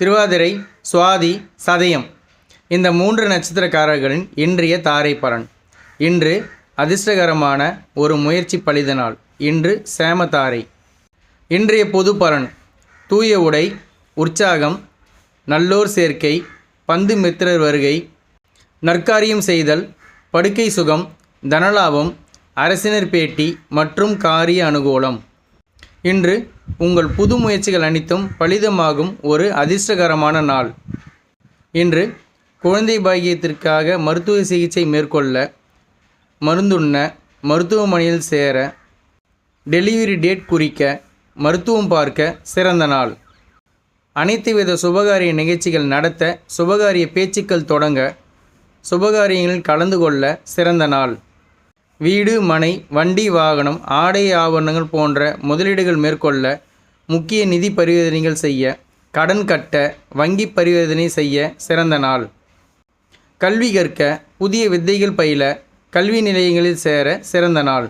திருவாதிரை சுவாதி சதயம். இந்த மூன்று நட்சத்திரக்காரர்களின் இன்றைய தாரை பலன். இன்று அதிர்ஷ்டகரமான ஒரு முயற்சி பலித நாள். இன்று சேமதாரை இன்றைய பொது பலன் தூய உடை உற்சாகம் நல்லோர் சேர்க்கை பந்து மித்திரர் வருகை நற்காரியம் செய்தல் படுக்கை சுகம் தனலாபம் அரசினர் பேட்டி மற்றும் காரிய அனுகூலம். இன்று உங்கள் புது முயற்சிகள் அனைத்தும் பலிதமாகும் ஒரு அதிர்ஷ்டகரமான நாள். இன்று குழந்தை பாக்கியத்திற்காக மருத்துவ சிகிச்சை மேற்கொள்ள மருந்துண்ண மருத்துவமனையில் சேர டெலிவரி டேட் குறிக்க மருத்துவம் பார்க்க சிறந்த நாள். அனைத்து வித சுபகாரிய நிகழ்ச்சிகள் நடத்த சுபகாரிய பேச்சுக்கள் தொடங்க சுபகாரியங்களில் கலந்து கொள்ள சிறந்த நாள். வீடு மனை வண்டி வாகனம் ஆடை ஆபரணங்கள் போன்ற முதலீடுகள் மேற்கொள்ள முக்கிய நிதி பரிவர்த்தனைகள் செய்ய கடன் கட்ட வங்கி பரிவர்த்தனை செய்ய சிறந்த நாள். கல்வி கற்க புதிய வித்தைகள் பயில கல்வி நிலையங்களில் சேர சிறந்த நாள்.